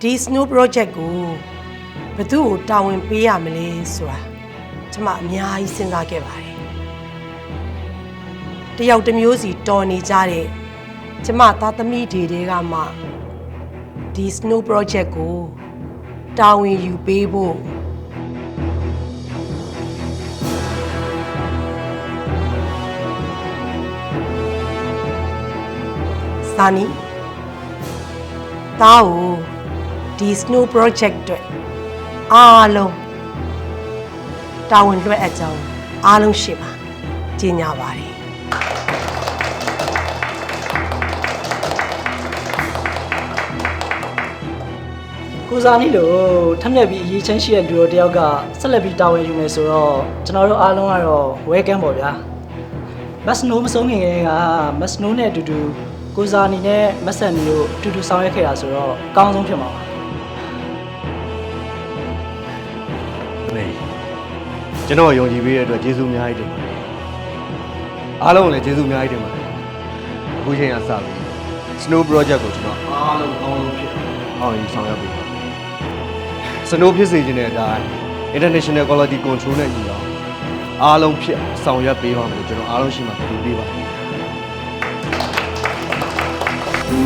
ဒီ snow project ကိုဘယ်သူ့ကိုတာဝန်ပေးရမလဲဆိုတာကျမအများကြီးစဉ်းစားခဲ့ပါတယ်တယောက်တစ်မျိုးစီတော်နေကြတဲ့ကျမသားသမီးတွေတွေကမှဒီ snow project ကိုတာဝန်ယူပေးဖို့စာနီတားကို ဒီ snow project အတွက်အားလုံးတာဝန်လွှဲအပ်ကြောင်းအားလုံးရှိပါကြီးညာပါတယ်ကိုစားနီလို့ထက်မြက်ပြီးအရေးချင်းရှိတဲ့လူတော်တယောက်ကဆက်လက်ပြီးတာဝန်ယူမယ်ဆိုတော့ကျွန်တော်တို့အားလုံးကတော့ welcome ပေါ့ဗျာမက်စနိုးမဆုံးခင်ကတည်းကမက်စနိုးနဲ့အတူတူကိုစားနီနဲ့မက်ဆန်နီတို့အတူတူဆောင်ရွက်ခဲ့တာဆိုတော့အကောင်းဆုံးဖြစ်မှာပါ ကျွန်တော်ယုံကြည်ပေးတဲ့အတွက်ကျေးဇူးအများကြီးတင်ပါတယ်အားလုံးကိုလည်းကျေးဇူးအများကြီးတင်ပါတယ်အခုချိန်ကစပြီ Snow Project ကိုကျွန်တော်အားလုံးအောင်လို့ဖြစ်အောင်ယူဆောင်ရွက်ပေးပါ Snow ဖြစ်စေခြင်းတဲ့အတိုင်း International Quality Control နဲ့ညီအောင်အားလုံးဖြစ်ဆောင်ရွက်ပေးပါမယ်လို့ကျွန်တော်အားလုံးရှိမှပြုပေးပါတယ်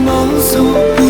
Monsoon